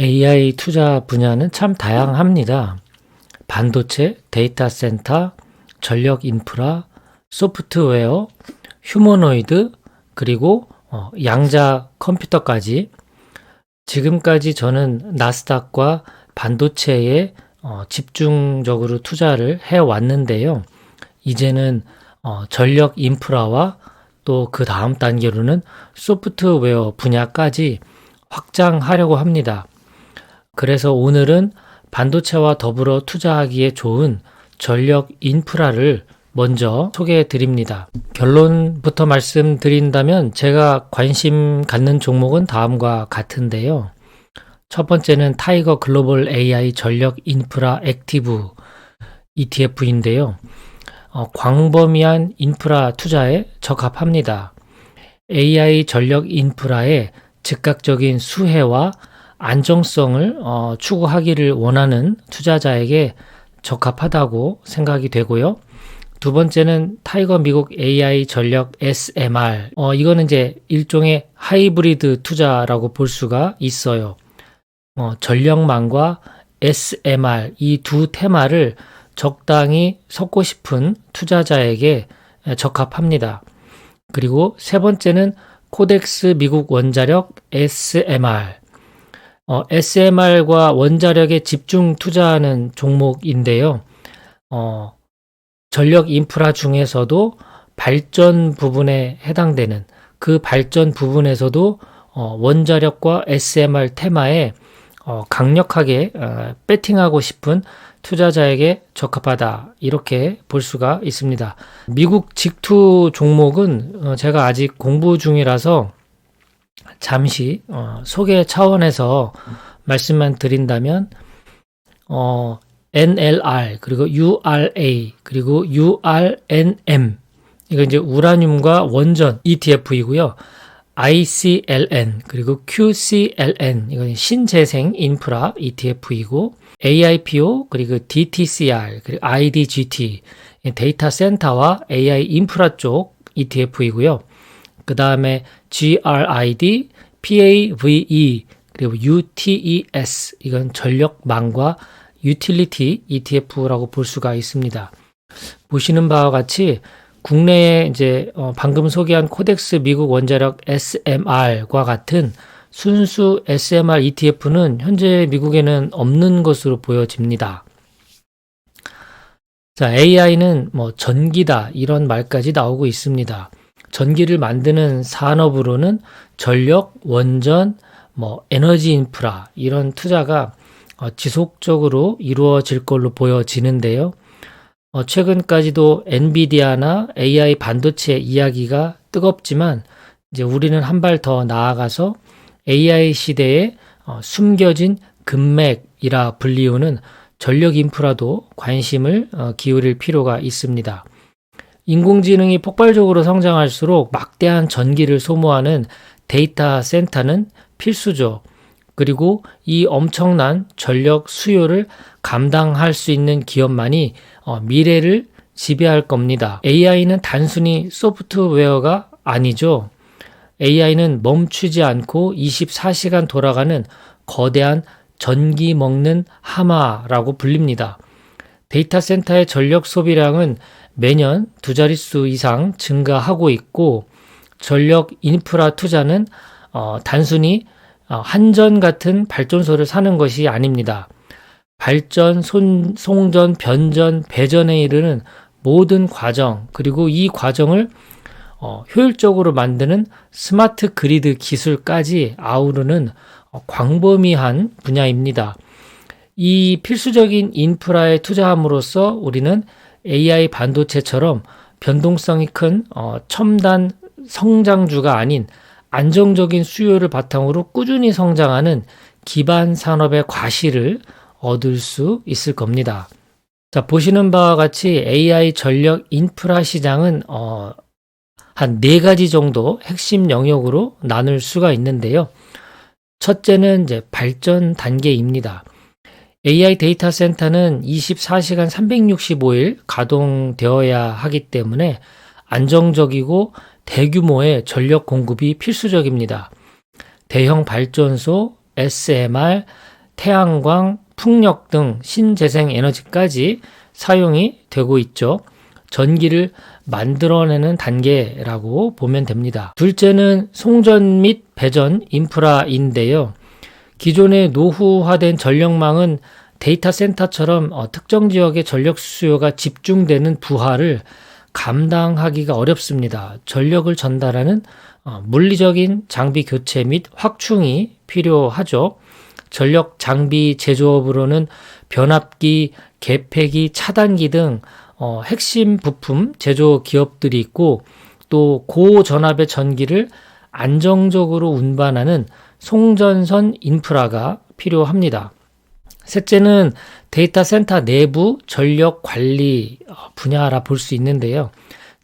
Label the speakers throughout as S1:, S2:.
S1: AI 투자 분야는 참 다양합니다. 반도체, 데이터 센터, 전력 인프라, 소프트웨어, 휴머노이드, 그리고 어, 양자 컴퓨터까지 지금까지 저는 나스닥과 반도체에 어, 집중적으로 투자를 해 왔는데요. 이제는 어, 전력 인프라와 또 그 다음 단계로는 소프트웨어 분야까지 확장하려고 합니다. 그래서 오늘은 반도체와 더불어 투자하기에 좋은 전력 인프라를 먼저 소개해 드립니다. 결론부터 말씀드린다면 제가 관심 갖는 종목은 다음과 같은데요. 첫 번째는 타이거 글로벌 AI 전력 인프라 액티브 ETF인데요. 어, 광범위한 인프라 투자에 적합합니다. AI 전력 인프라의 즉각적인 수혜와 안정성을 어, 추구하기를 원하는 투자자에게 적합하다고 생각이 되고요. 두 번째는 타이거 미국 AI 전력 SMR. 어, 이거는 이제 일종의 하이브리드 투자라고 볼 수가 있어요. 어, 전력망과 SMR 이 두 테마를 적당히 섞고 싶은 투자자에게 적합합니다. 그리고 세 번째는 코덱스 미국 원자력 SMR. 어, SMR과 원자력에 집중 투자하는 종목인데요. 어, 전력 인프라 중에서도 발전 부분에 해당되는 그 발전 부분에서도 어, 원자력과 SMR 테마에 어, 강력하게 어, 배팅하고 싶은 투자자에게 적합하다 이렇게 볼 수가 있습니다. 미국 직투 종목은 어, 제가 아직 공부 중이라서 잠시 어, 소개 차원에서 말씀만 드린다면 어, NLR 그리고 URA 그리고 URNM 이거 이제 우라늄과 원전 ETF이고요. ICLN 그리고 QCLN 이건 신재생 인프라 ETF이고 AIPO 그리고 DTCR 그리고 IDGT 데이터 센터와 AI 인프라 쪽 ETF이고요. 그 다음에 GRID, PAVE 그리고 UTES 이건 전력망과 유틸리티 ETF라고 볼 수가 있습니다. 보시는 바와 같이 국내에 이제 어 방금 소개한 코덱스 미국 원자력 SMR과 같은 순수 SMR ETF는 현재 미국에는 없는 것으로 보여집니다. 자, AI는 뭐 전기다 이런 말까지 나오고 있습니다. 전기를 만드는 산업으로는 전력, 원전, 뭐 에너지 인프라 이런 투자가 어, 지속적으로 이루어질 걸로 보여지는데요. 어, 최근까지도 엔비디아나 AI 반도체 이야기가 뜨겁지만 이제 우리는 한 발 더 나아가서 AI 시대에 어, 숨겨진 금맥이라 불리우는 전력 인프라도 관심을 어, 기울일 필요가 있습니다. 인공지능이 폭발적으로 성장할수록 막대한 전기를 소모하는 데이터 센터는 필수죠. 그리고 이 엄청난 전력 수요를 감당할 수 있는 기업만이 어, 미래를 지배할 겁니다. AI는 단순히 소프트웨어가 아니죠. AI는 멈추지 않고 24시간 돌아가는 거대한 전기 먹는 하마라고 불립니다. 데이터 센터의 전력 소비량은 매년 두 자릿수 이상 증가하고 있고 전력 인프라 투자는 어, 단순히 어, 한전 같은 발전소를 사는 것이 아닙니다. 발전, 손, 송전, 변전, 배전에 이르는 모든 과정, 그리고 이 과정을 어, 효율적으로 만드는 스마트 그리드 기술까지 아우르는 어, 광범위한 분야입니다. 이 필수적인 인프라에 투자함으로써 우리는 AI 반도체처럼 변동성이 큰 어, 첨단 성장주가 아닌 안정적인 수요를 바탕으로 꾸준히 성장하는 기반 산업의 과실을 얻을 수 있을 겁니다. 자, 보시는 바와 같이 AI 전력 인프라 시장은 어, 한 네 가지 정도 핵심 영역으로 나눌 수가 있는데요. 첫째는 이제 발전 단계입니다. AI 데이터 센터는 24시간 365일 가동되어야 하기 때문에 안정적이고 대규모의 전력 공급이 필수적입니다. 대형 발전소, SMR, 태양광, 풍력 등 신재생 에너지까지 사용이 되고 있죠. 전기를 만들어내는 단계라고 보면 됩니다. 둘째는 송전 및 배전 인프라인데요. 기존의 노후화된 전력망은 데이터 센터처럼 어, 특정 지역의 전력 수요가 집중되는 부하를 감당하기가 어렵습니다. 전력을 전달하는 어, 물리적인 장비 교체 및 확충이 필요하죠. 전력 장비 제조업으로는 변압기, 개폐기, 차단기 등 어, 핵심 부품 제조 기업들이 있고 또 고전압의 전기를 안정적으로 운반하는 송전선 인프라가 필요합니다. 셋째는 데이터 센터 내부 전력 관리 분야라 볼 수 있는데요.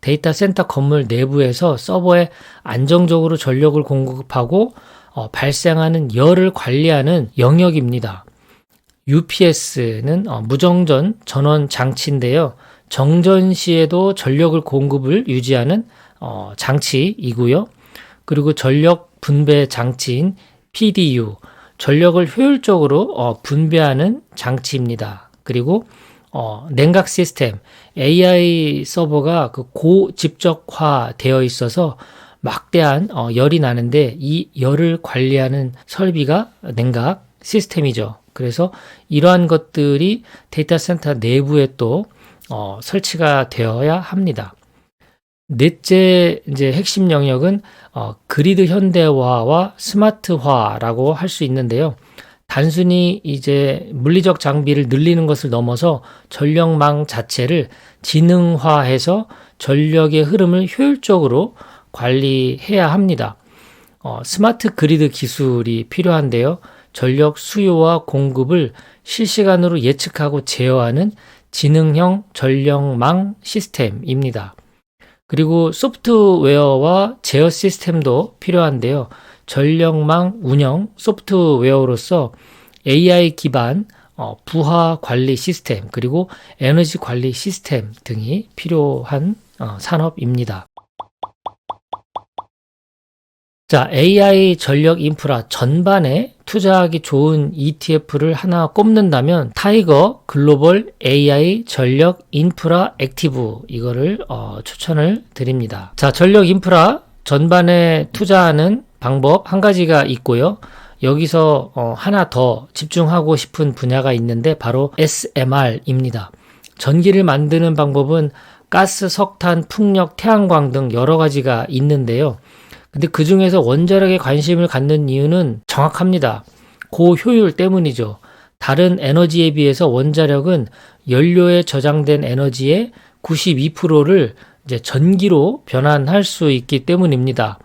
S1: 데이터 센터 건물 내부에서 서버에 안정적으로 전력을 공급하고 어, 발생하는 열을 관리하는 영역입니다. UPS는 어, 무정전 전원 장치인데요. 정전 시에도 전력을 공급을 유지하는 어, 장치이고요. 그리고 전력 분배 장치인 PDU, 전력을 효율적으로 어, 분배하는 장치입니다. 그리고 어, 냉각 시스템, AI 서버가 그 고집적화 되어 있어서 막대한 어, 열이 나는데 이 열을 관리하는 설비가 냉각 시스템이죠. 그래서 이러한 것들이 데이터 센터 내부에 또 어, 설치가 되어야 합니다. 넷째 이제 핵심 영역은 어, 그리드 현대화와 스마트화라고 할 수 있는데요. 단순히 이제 물리적 장비를 늘리는 것을 넘어서 전력망 자체를 지능화해서 전력의 흐름을 효율적으로 관리해야 합니다. 어, 스마트 그리드 기술이 필요한데요. 전력 수요와 공급을 실시간으로 예측하고 제어하는 지능형 전력망 시스템입니다. 그리고 소프트웨어와 제어 시스템도 필요한데요. 전력망 운영 소프트웨어로서 AI 기반 어, 부하 관리 시스템 그리고 에너지 관리 시스템 등이 필요한 어, 산업입니다. 자, AI 전력 인프라 전반에 투자하기 좋은 ETF를 하나 꼽는다면 타이거 글로벌 AI 전력 인프라 액티브 이거를 어, 추천을 드립니다. 자, 전력 인프라 전반에 투자하는 방법 한 가지가 있고요. 여기서 어, 하나 더 집중하고 싶은 분야가 있는데 바로 SMR입니다. 전기를 만드는 방법은 가스, 석탄, 풍력, 태양광 등 여러 가지가 있는데요. 근데 그 중에서 원자력에 관심을 갖는 이유는 정확합니다. 고효율 때문이죠. 다른 에너지에 비해서 원자력은 연료에 저장된 에너지의 92%를 이제 전기로 변환할 수 있기 때문입니다.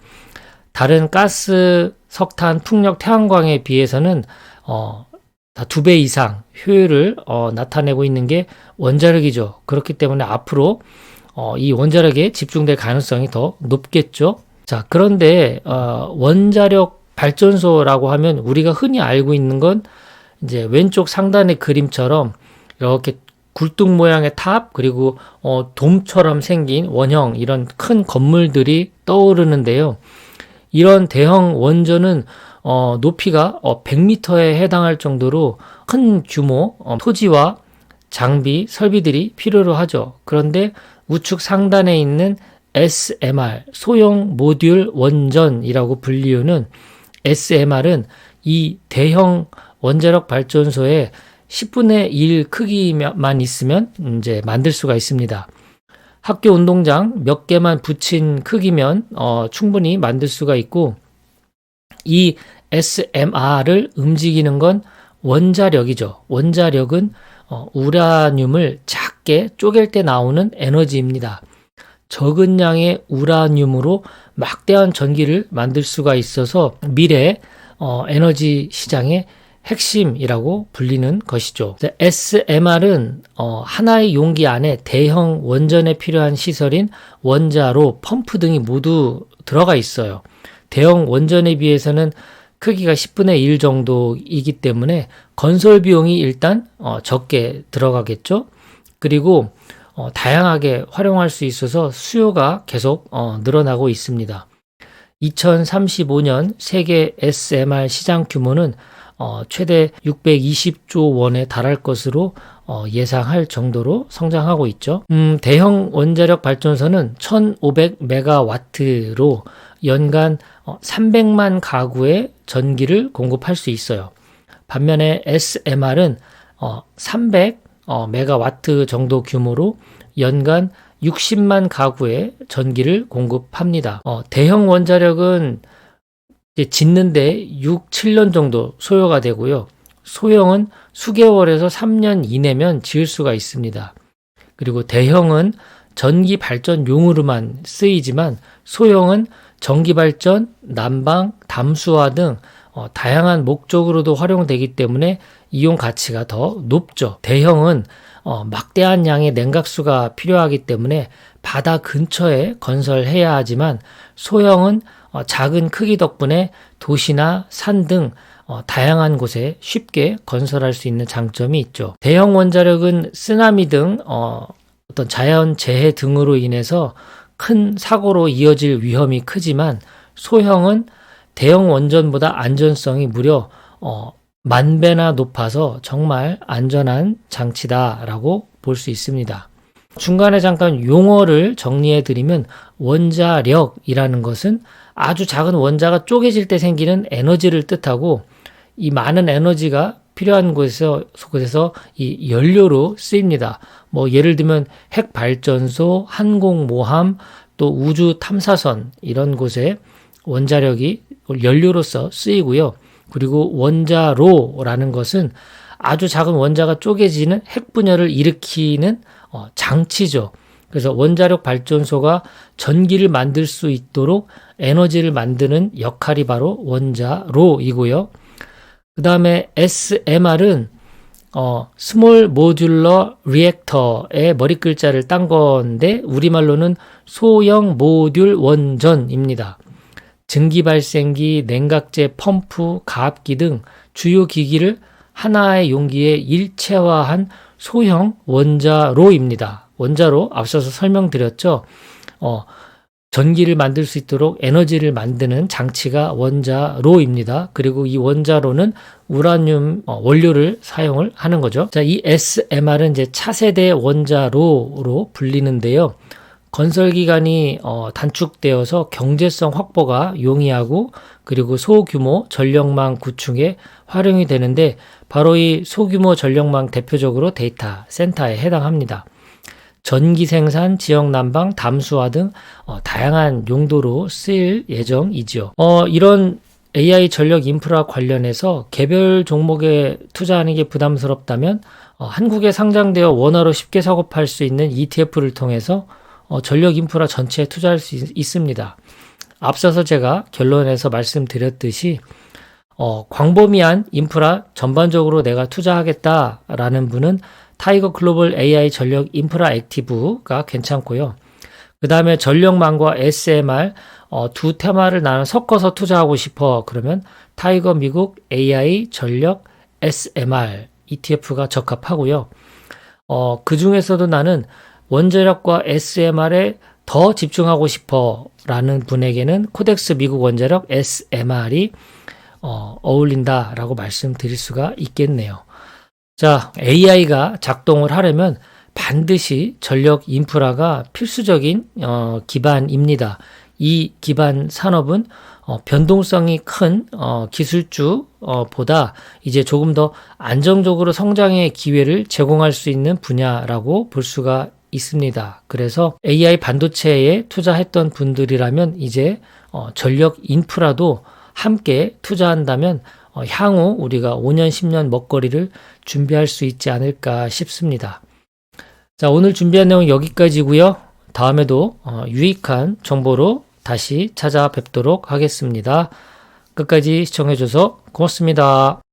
S1: 다른 가스, 석탄, 풍력, 태양광에 비해서는 어, 다두 배 이상 효율을 어, 나타내고 있는 게 원자력이죠. 그렇기 때문에 앞으로 어, 이 원자력에 집중될 가능성이 더 높겠죠. 자, 그런데 어, 원자력 발전소라고 하면 우리가 흔히 알고 있는 건 이제 왼쪽 상단의 그림처럼 이렇게 굴뚝 모양의 탑 그리고 어, 돔처럼 생긴 원형 이런 큰 건물들이 떠오르는데요. 이런 대형 원전은 어, 높이가 어, 100m에 해당할 정도로 큰 규모 어, 토지와 장비 설비들이 필요로 하죠. 그런데 우측 상단에 있는 SMR, 소형 모듈 원전이라고 불리우는 SMR은 이 대형 원자력 발전소의 10분의 1 크기만 있으면 이제 만들 수가 있습니다. 학교 운동장 몇 개만 붙인 크기면 어, 충분히 만들 수가 있고 이 SMR을 움직이는 건 원자력이죠. 원자력은 어, 우라늄을 작게 쪼갤 때 나오는 에너지입니다. 적은 양의 우라늄으로 막대한 전기를 만들 수가 있어서 미래 어, 에너지 시장의 핵심이라고 불리는 것이죠. SMR은 어, 하나의 용기 안에 대형 원전에 필요한 시설인 원자로, 펌프 등이 모두 들어가 있어요. 대형 원전에 비해서는 크기가 10분의 1 정도이기 때문에 건설 비용이 일단 어, 적게 들어가겠죠. 그리고 어, 다양하게 활용할 수 있어서 수요가 계속 어, 늘어나고 있습니다. 2035년 세계 SMR 시장 규모는 어, 최대 620조 원에 달할 것으로 어, 예상할 정도로 성장하고 있죠. 음, 대형 원자력 발전소는 1,500메가와트로 연간 어, 300만 가구에 전기를 공급할 수 있어요. 반면에 SMR은 어, 300 어, 메가와트 정도 규모로 연간 60만 가구에 전기를 공급합니다. 어, 대형 원자력은 짓는데 6, 7년 정도 소요가 되고요. 소형은 수개월에서 3년 이내면 지을 수가 있습니다. 그리고 대형은 전기 발전용으로만 쓰이지만 소형은 전기 발전, 난방, 담수화 등 어, 다양한 목적으로도 활용되기 때문에 이용 가치가 더 높죠. 대형은 어, 막대한 양의 냉각수가 필요하기 때문에 바다 근처에 건설해야 하지만 소형은 어, 작은 크기 덕분에 도시나 산등 어, 다양한 곳에 쉽게 건설할 수 있는 장점이 있죠. 대형 원자력은 쓰나미 등 어, 어떤 자연 재해 등으로 인해서 큰 사고로 이어질 위험이 크지만 소형은 대형 원전보다 안전성이 무려 어, 만 배나 높아서 정말 안전한 장치다라고 볼 수 있습니다. 중간에 잠깐 용어를 정리해 드리면 원자력이라는 것은 아주 작은 원자가 쪼개질 때 생기는 에너지를 뜻하고 이 많은 에너지가 필요한 곳에서 곳에서 이 연료로 쓰입니다. 뭐 예를 들면 핵 발전소, 항공 모함, 또 우주 탐사선 이런 곳에 원자력이 연료로서 쓰이고요. 그리고 원자로라는 것은 아주 작은 원자가 쪼개지는 핵 분열을 일으키는 어, 장치죠. 그래서 원자력 발전소가 전기를 만들 수 있도록 에너지를 만드는 역할이 바로 원자로이고요. 그 다음에 SMR은 어, 스몰 모듈러 리액터의 머리 글자를 딴 건데 우리말로는 소형 모듈 원전입니다. 증기 발생기, 냉각제, 펌프, 가압기 등 주요 기기를 하나의 용기에 일체화한 소형 원자로입니다. 원자로 앞서서 설명드렸죠. 어, 전기를 만들 수 있도록 에너지를 만드는 장치가 원자로입니다. 그리고 이 원자로는 우라늄 어, 원료를 사용을 하는 거죠. 자, 이 SMR은 이제 차세대 원자로로 불리는데요. 건설 기간이 어, 단축되어서 경제성 확보가 용이하고 그리고 소규모 전력망 구축에 활용이 되는데 바로 이 소규모 전력망 대표적으로 데이터 센터에 해당합니다. 전기 생산, 지역 난방, 담수화 등 어, 다양한 용도로 쓰일 예정이지요. 어, 이런 AI 전력 인프라 관련해서 개별 종목에 투자하는 게 부담스럽다면 어, 한국에 상장되어 원화로 쉽게 사고팔 수 있는 ETF를 통해서 어, 전력 인프라 전체에 투자할 수 있, 습니다 앞서서 제가 결론에서 말씀드렸듯이 어, 광범위한 인프라 전반적으로 내가 투자하겠다라는 분은 타이거 글로벌 AI 전력 인프라 액티브가 괜찮고요. 그 다음에 전력망과 SMR 어, 두 테마를 나는 섞어서 투자하고 싶어 그러면 타이거 미국 AI 전력 SMR ETF가 적합하고요. 어, 그 중에서도 나는 원자력과 SMR에 더 집중하고 싶어 라는 분에게는 코덱스 미국 원자력 SMR이 어, 어울린다라고 말씀드릴 수가 있겠네요. 자, AI가 작동을 하려면 반드시 전력 인프라가 필수적인 어, 기반입니다. 이 기반 산업은 어, 변동성이 큰 어, 기술주보다 이제 조금 더 안정적으로 성장의 기회를 제공할 수 있는 분야라고 볼 수가 있습니다. 그래서 AI 반도체에 투자했던 분들이라면 이제 어, 전력 인프라도 함께 투자한다면 어, 향후 우리가 5년, 10년 먹거리를 준비할 수 있지 않을까 싶습니다. 자, 오늘 준비한 내용 여기까지고요. 다음에도 어, 유익한 정보로 다시 찾아뵙도록 하겠습니다. 끝까지 시청해줘서 고맙습니다.